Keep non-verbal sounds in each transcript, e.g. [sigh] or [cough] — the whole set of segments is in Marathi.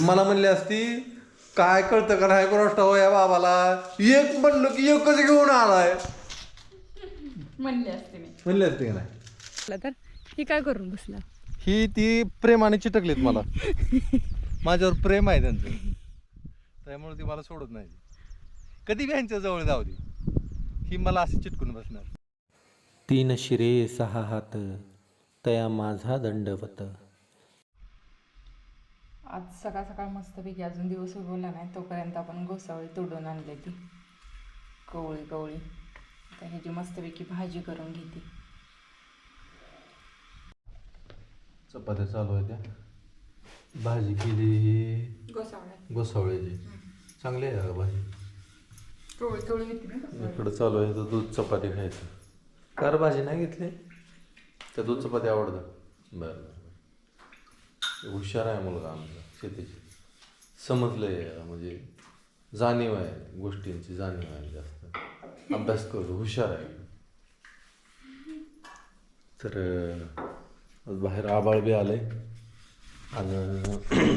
मला म्हणली असती काय कळतं का नाही कोणाष्ट हो या बाबाला? एक म्हणलं की एकच घेऊन आलाय. म्हणले असते मी. म्हणले असते का नाही? तर ही काय करून बसला? ही ती प्रेमाने चिटकलीत मला. माझ्यावर प्रेम आहे त्यांचं. त्यामुळे ती मला सोडत नाही. कधी बी यांच्या जवळ जाऊ दे. ही मला अशी चिटकून बसणार. तीन शिरे सहा हात तया माझा दंडवत. आज सकाळ सकाळ मस्तपैकी अजून दिवस उगवला नाही तोपर्यंत आपण गोसावळी तोडून आणली ती. कवळी कवळी. तर ह्याची मस्तपैकी भाजी करून घेते. चपात्या चालू आहे त्या. भाजी केली. गोसावळ्या. गोसावळ्याची. चांगली आहे का भाजी. कवळी ना इकडं चालू आहे तर दूध चपाती खायचं. कार भाजी नाही घेतली? त्या दूध चपाती आवडतं बरं बरं बरं. हुशार आहे मुलगा आमचा. शेतीची. समजलंय म्हणजे जाणीव आहे गोष्टींची जाणीव आहे जास्त. अभ्यास करतो हुशार आहे. तर बाहेर आबाळ बी आलंय. आणि [clears throat]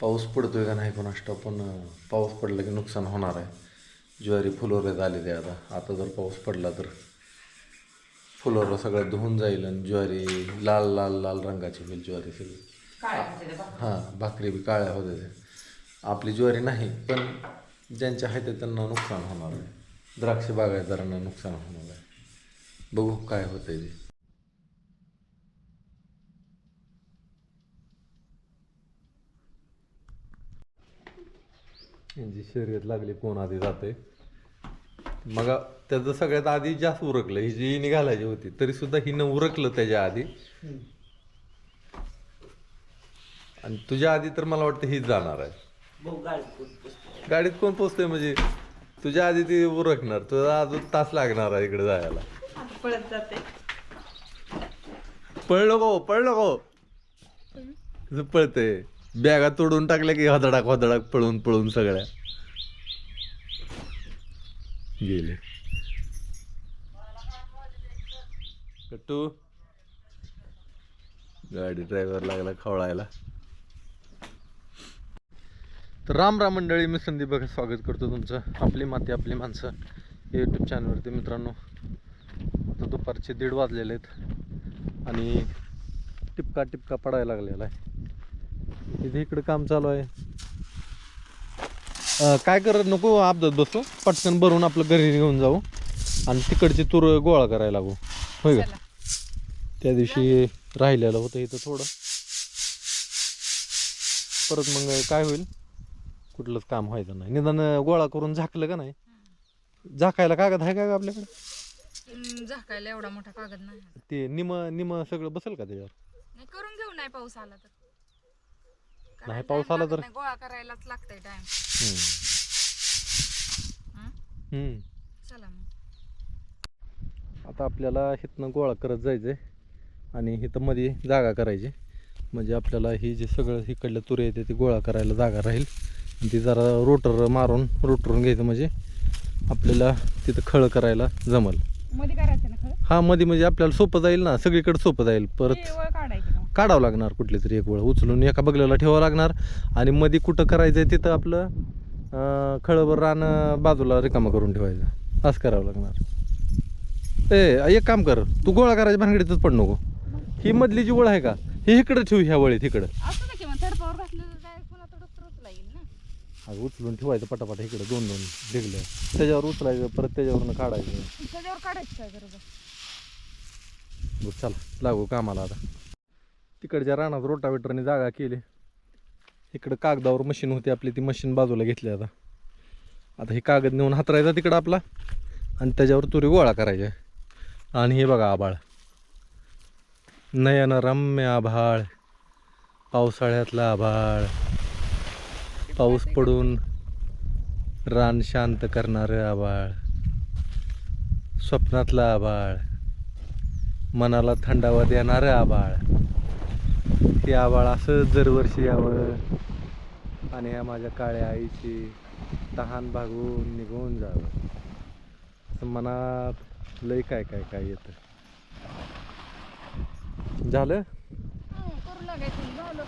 पाऊस पडतोय का नाही कोणाष्ट पण पाऊस पडला की नुकसान होणार आहे. ज्वारी फुलोऱ्यात आले ते आता. आता जर पाऊस पडला तर फुलोरा सगळं धुवून जाईल आणि ज्वारी लाल लाल लाल रंगाची होईल ज्वारी सगळी. हां. भाकरी. बी काळ्या होत्या त्या आपली ज्वारी नाही पण ज्यांच्या आहेत त्यांना नुकसान होणार आहे. द्राक्ष बागायतदारांना नुकसान होणार आहे. बघू काय होतंय ते. यांची शर्यत लागली कोण आधी जाते मग त्याचं सगळ्यात आधी जास्त उरकलं ही जी निघालायची होती तरी सुद्धा हिनं उरकलं त्याच्या आधी. आणि तुझ्या आधी तर मला वाटतं हीच जाणार आहे. गाडीत कोण पोचतंय? म्हणजे? तुझ्या आधी ती उरकणार तुझा अजून तास लागणार आहे इकडे जायला. पळत जाते. पळ नको पळ नको. कसं पळतंय? बॅगा तोडून टाकल्या की हदडाक हदडाक पळून पळून सगळ्या. गेले. कट्टू. गाडी ड्रायव्हर लागला खवळायला. तर राम राम मंडळी मी संदीप बघा स्वागत करतो तुमचं. आपली माती आपली माणसं. यूट्यूब चॅनलवरती मित्रांनो आता दुपारचे दीड वाजलेले आहेत आणि टिपका टिपका पडायला लागलेला आहे. इथे इकडे काम चालू आहे. काय करत नको अपदात बसू. पटकन भरून आपलं घरी घेऊन जाऊ आणि तिकडची तूर गोळा करायला लागू. होय का. त्या दिवशी राहिलेलं होतं इथं थोडं. परत मग काय होईल? कुठलंच काम व्हायचं नाही. निदान गोळा करून झाकलं का नाही? झाकायला कागद आहे का आपल्याकडे? हम्म, झाकायला एवढा मोठा कागद नाही. ते निम निम सगळं बसेल का त्याच्यावर? नाही करून घेऊ नाही पाऊस आला तर. नाही, पाऊस time आला लागत तर- नाही, गोळा करायलाच लागतंय टाइम हम्म. हम्म. चला मग. आता आपल्याला इथनं गोळा करत जायचंय आणि इथं मध्ये जागा करायची. म्हणजे आपल्याला ही जे सगळं इकडल्या तुरे येते ती गोळा करायला जागा राहील. ती जरा रोटर मारून रोटरून घ्यायचं म्हणजे आपल्याला तिथं खळ करायला जमल. मध्ये करायचं ना खरं हा मध्ये म्हणजे आपल्याला सोपं जाईल ना सगळीकडे सोपं जाईल. परत काढायचं का? काढावं लागणार कुठली तरी एक वेळ उचलून एका बगल्याला ठेवावं लागणार. आणि मध्ये कुठं करायचं तिथं आपलं अं, खळभर रान बाजूला रिकामं करून ठेवायचं. असं करावं लागणार. ए एक काम कर तू गोळा करायच्या भानगडीतच पड नको. ही मधली जी वळ आहे का ही इकडं ठेवू ह्या वळीत इकडं. असं ना की मग थडपावर घातलं तर काय पुन्हा थोडं उचला येईल ना अगं उचलून ठेवायचं पटापट इकडं दोन दोन डिगलं त्याच्यावर उचलायचं परत त्याच्यावरनं काढायचं. त्याच्यावर काढायचं काय बरोबर बघ चला लागू कामाला आता. तिकडच्या रानात रोटावेटरने जागा केली. इकडं कागदावर मशीन होती आपली ती मशीन बाजूला घेतली आता. आता हे कागद नेऊन हातरायचा तिकडं आपला आणि त्याच्यावर तुरी गोळा करायच्या. आणि हे बघा आभाळ नयन रम्य आभाळ. पावसाळ्यातला आभाळ. पाऊस पडून रान शांत करणारं आभाळ स्वप्नातलं आभाळ मनाला थंडावा देणारं आभाळ ते आभाळ असंच दरवर्षी यावं आणि या माझ्या काळ्या आईची तहान भागून निघून जावं. असं मनात लय काय काय काय येतं. झालं?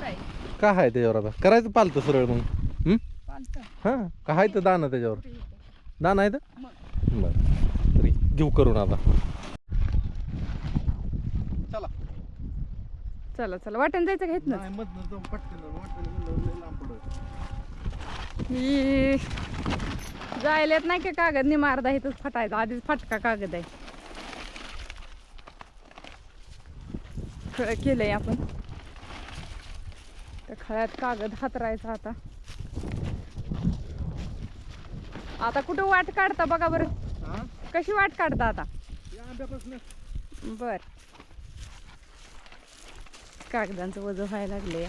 काय? काय आहे त्याच्यावर आता? करायचं पालतं सरळ मग. हं? काय आहे तर दाणं त्याच्यावर? दाणं आहे तर? बरं. तरी घेऊ करून आता. चला. चला चला. वाटण जायचं घेत ना ही जायला येत नाही का कागद? नि मारदा इथंच फटायचा. आधीच फाटका कागद आहे. खळं केलंय आपण. त्या खळ्यात कागद हातरायचा आता. आता कुठं वाट काढता बघा बरं. कशी वाट काढता आता? बर. कागदांचं वजन व्हायला लागले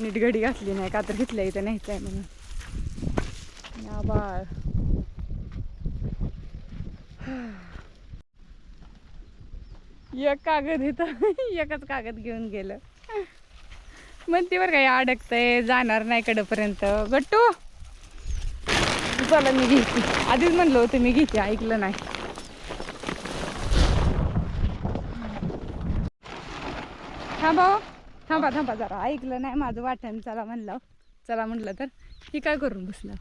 नीट घडी घातली नाही का तर घेतल्या इथं न्यायचं आहे म्हणून. या बाळ. एक कागद इथं एकच कागद घेऊन गेलं. म्हणते बरं काही अडकतंय जाणार नाही कडपर्यंत. गट्टू! चला मी घेते. आधीच म्हणलं होतं मी घेते. ऐकलं नाही. थांबा हो. थांबा थांबा जरा. ऐकलं नाही माझं वाटण. चला म्हणलं. चला म्हणलं तर. ही काय करून बसलं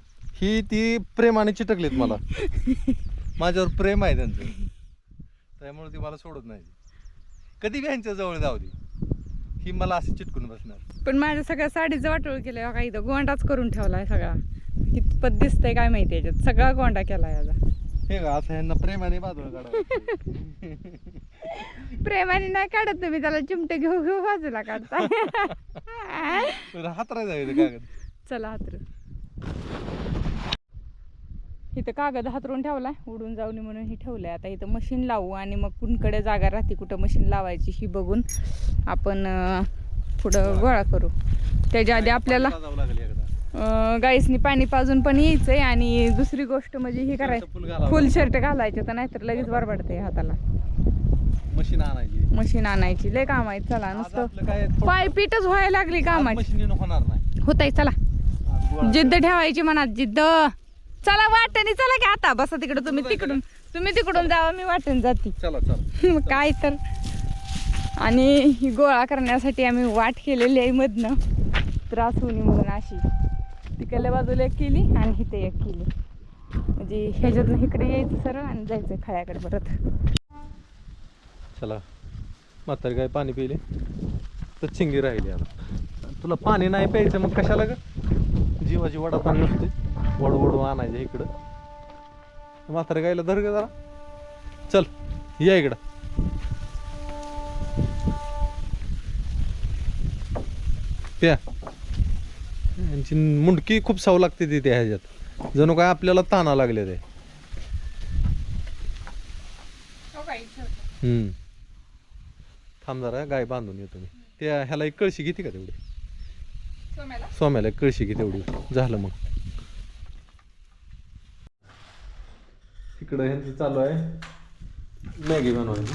ही ती प्रेमाने चिटकलीत मला. माझ्यावर प्रेम आहे त्यांचं. त्यामुळे ती मला सोडत नाही. कधी बी यांच्या जवळ जाऊ दे. ही मला अशी चिटकून बसणार. पण माझ्या सगळ्या साडीचं वाटोळ केलं का इथं गोंडाच करून ठेवलाय सगळा. कितपत दिसतंय काय माहिती याच्यात. सगळा गोंडा केला याचा. हे का असं प्रेमाने बाजूला काढावं प्रेमाने नाही काढत तुम्ही त्याला चिमटे घेऊ घेऊ बाजूला काढता [laughs] हात राहायचं कागद. चला हातर इथं कागद हातरून ठेवलाय उडून जाऊ नये म्हणून ही ठेवलंय. आता इथं मशीन लावू आणि मग कुणकडे जागा राहते कुठं मशीन लावायची ही बघून आपण पुढं गोळा करू. त्याच्या आधी आपल्याला गाईसनी पाणी पाजून पण यायचंय आणि दुसरी गोष्ट म्हणजे हे करायचं फुल शर्ट घालायचे तर नाहीतर लगेच बरबडते हाताला. मशीन आणायची. मशीन आणायची. लय काम आहे चला नुसतं पायपीटच व्हायला लागली कामाची. नाही. होताय चला. जिद्द ठेवायची मनात जिद्द. चला वाटणी चला की आता बसा तिकडं तुम्ही तिकडून तुम्ही तिकडून जावा मी वाटण जाते. चला चला. [laughs] मग काय तर. आणि ही गोळा करण्यासाठी आम्ही वाट केलेली आहे मधनं. त्रास होणे म्हणून अशी. तिकडल्या बाजूला एक केली आणि इथे एक केली. म्हणजे ह्याच्यातनं इकडे यायचं सरळ आणि जायचं खळ्याकडे परत. चला. म्हातारी काय पाणी पिले. तर चिंगी राहिली आता. तुला पाणी नाही प्यायचं मग कशाला ग? जीवाची वडा पाणी नसते. वडू आणायचं इकडं. म्हातारी गायला धर ग जरा. चल या इकडं. प्या यांची मुंडकी खूप साव लागते तिथे ह्याच्यात. जणू काय आपल्याला ताना लागले ते. हम्म. थांब जरा गाय बांधून येतो मी. त्या ह्याला एक कळशी घेते का तेवढी? सोम्याला एक कळशी घे तेवढी. झालं मग. इकडं ह्यांचं चालू आहे मॅगी बनवायची.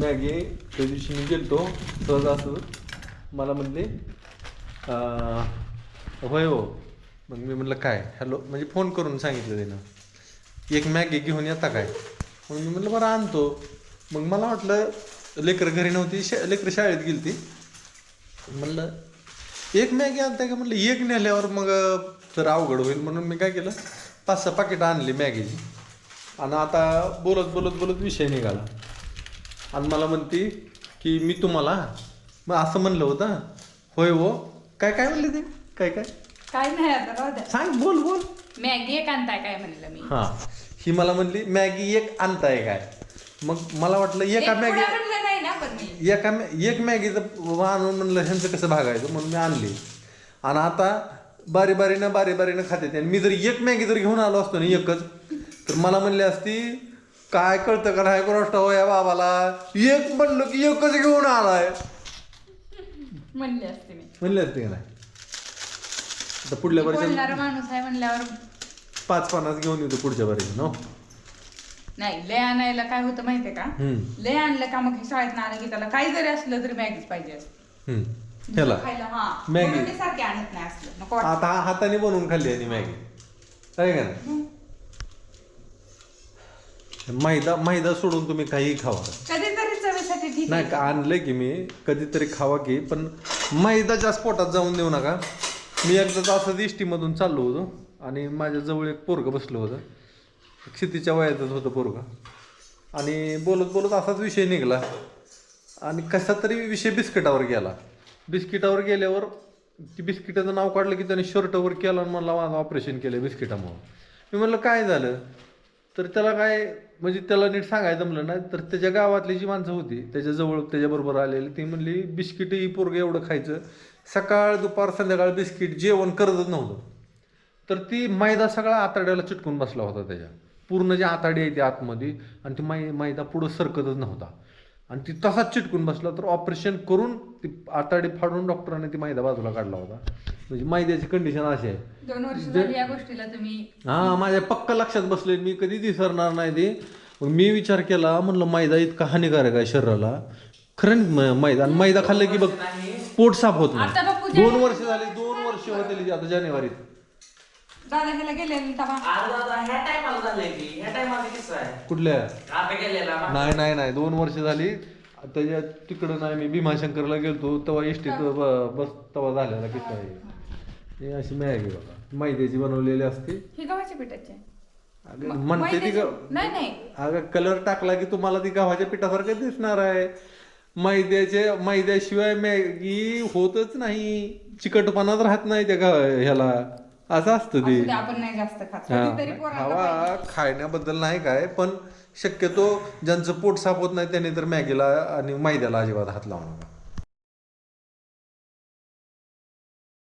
मॅगी त्या दिवशी मी गेलतो सहज असं मला म्हणले होय हो. मग मी म्हणलं काय? हॅलो. म्हणजे फोन करून सांगितलं त्यानं एक मॅगी घेऊन येता काय? मग मी म्हणलं बरं आणतो. मग मला वाटलं लेकरं घरी नव्हती शा लेकरं शाळेत गेली ती म्हणलं एक मॅगी आणताय का? म्हटलं एक नेल्यावर मग तर अवघड होईल. म्हणून मी काय केलं पाच सहा पाकिटं आणली मॅगीची. आणि आता बोलत बोलत बोलत विषय निघाला. आणि मला म्हणती की मी तुम्हाला मग असं म्हणलं होतं होय हो काय काय म्हणले ते? काय काय? काय नाही आता राहू द्या. सांग बोल बोल. मॅगी एक आणताय काय म्हणलं मी? हां. ही मला म्हणली मॅगी एक आणताय काय? मग मला वाटलं एका मॅगी म्हणलं नाही ना पण मी. एका मॅ- एक मॅगीचं आणून म्हणलं ह्यांचं कसं भागायचं म्हणून मी आणली. आणि आता बारी बारीनं बारी बारीनं खाते आणि मी जर एक मॅगी जर घेऊन आलो असतो ना एकच तर मला म्हणली असती काय कळतं का नाही गोष्ट हो या बाबाला? एक म्हणलं की एकच घेऊन आलाय. म्हणले असते मी. म्हणले असते का नाही? आता पुढल्या वर्षी बोलणारा माणूस आहे म्हणल्यावर पाच पन्नास घेऊन येतो पुढच्या वर्षी नो? नाही लय आणायला काय होतं माहितीये का? लय आणलं का मग हे शाळेत आणलं की त्याला काही जरी असलं तरी मॅगीच पाहिजे असते. हम्म. ह्याला? खायला हा. मॅगी. म्हणून ते सारखे आणत नाही असलं. नको वाटतं. आता हाताने बनवून खाल्ली आणि मॅगी. आहे का नाही? मैदा मैदा सोडून तुम्ही काही खावा. कधीतरी चवीसाठी ठीक नाही का आणलंय की मी कधीतरी खावा की पण मैदाच्या स्पोटात जाऊन देऊ नका. मी एकदा असंच इष्टीमधून चाललो होतो आणि माझ्या जवळ एक पोरगं बसलं होतं. क्षितीच्या वयातच होतं पोरगं. आणि बोलत बोलत असाच विषय निघाला. आणि कसा तरी विषय बिस्किटावर गेला. बिस्किटावर गेल्यावर ती बिस्किटाचं नाव काढलं की त्याने शर्टवर केलं आणि मला माझं ऑपरेशन केलं बिस्किटामुळं. मी म्हणलं काय झालं? तर त्याला काय म्हणजे त्याला नीट सांगायचं जमलं नाही तर त्याच्या गावातली जी माणसं होती त्याच्याजवळ त्याच्याबरोबर आलेली ती म्हणली बिस्किट ही पोरगं एवढं खायचं सकाळ दुपार संध्याकाळ बिस्किट जेवण करतच नव्हतं. तर ती मैदा सगळा आताड्याला चिटकून बसला होता त्याच्या. पूर्ण जी आताडी आहे ती आतमध्ये आणि ती मै मैदा पुढं सरकतच नव्हता. आणि ती तसाच चिटकून बसला तर ऑपरेशन करून ती आताडी फाडून डॉक्टरांनी ती मैदा बाजूला काढला होता. म्हणजे मैद्याची कंडिशन अशी आहे. दोन वर्ष झाली या गोष्टीला तुम्ही. हा माझ्या पक्क लक्षात बसले मी कधी विसरणार नाही ते. मग मी विचार केला म्हणलं मैदा इतका हानिकारक आहे शरीराला. खरं म- मैदा आणि मैदा खाल्लं की बघ पोट साफ होत नाही. दोन वर्ष झाली दोन वर्ष होते आता जानेवारीत. दादा ह्याला गेलेले तवा अरे दादा ह्या टायमाला झालंय की ह्या टायमाला किस्सा आहे. कुठल्या? आता गेलेला ना. नाही नाही नाही. दोन वर्ष झाली. त्याच्या तिकडं नाही मी भीमाशंकरला गेलतो. तेव्हा एसटीत बस तेव्हा झालेला किस्सा आहे. हे अशी मॅगी बघा. मैद्याची बनवलेली असते. ही गव्हाच्या पिठाची. आहे. अगं, म्हणते ती ग- मैद्याची- नाही नाही. अगं कलर टाकला की तुम्हाला ती गव्हाच्या पिठासारखं दिसणार आहे. मैद्याचे मैद्याशिवाय मॅगी होतच नाही. चिकटपणाच राहत नाही त्या ह्याला. असं असतं ते आपण नाही जास्त खात हा. कधीतरी पोरांना पाहिजे. खावा खाण्याबद्दल नाही काय पण शक्यतो ज्यांचं पोट साफ होत नाही त्यांनी तर मॅगीला आणि मैद्याला अजिबात हात लावू नका